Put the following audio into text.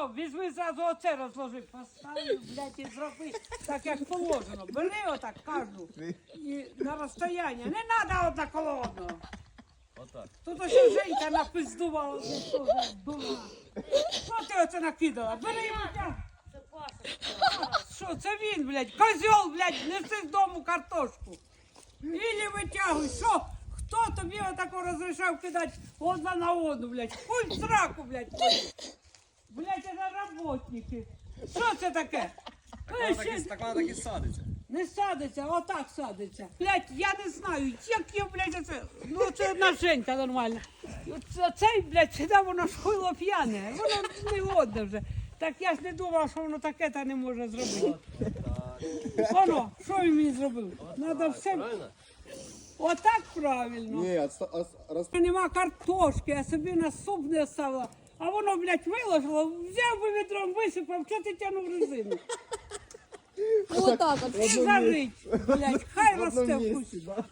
Воно, візьми зразу оце розложи, поставив, блядь, і зроби так, як положено. Бери отак кожну. І на розстояння. Не треба однаково одного. Отак. Тут ось Женька напиздувала, що за. Що ти оце накидала? Бери і. Що, це він, блядь, козьол, блядь, неси з дому картошку. Ілі витягуй, що? Хто тобі отако розрішав кидати одна на одну, блядь? Хуй в сраку, блядь. Блядь, це работники. Що це таке? Е, ще Так вона так і садиться. Не садиться, отак садиться. Блядь, я не знаю, як я, блядь, це. Ну це одна Женька нормальна. Цей, блядь, сюди воно ж хуйло п'яне. Воно не годне вже. Так я ж не думала, що воно таке та не може зробити. Воно, що він мені зробив? Надо все. Отак правильно. Ні, а, а, роз... Нема картошки, я собі на суп не оставила. А воно, блядь, виложило, взяв би відром, висипав, що ти тянув резину? Ну отак от. І зарить, блядь, хай в росте да?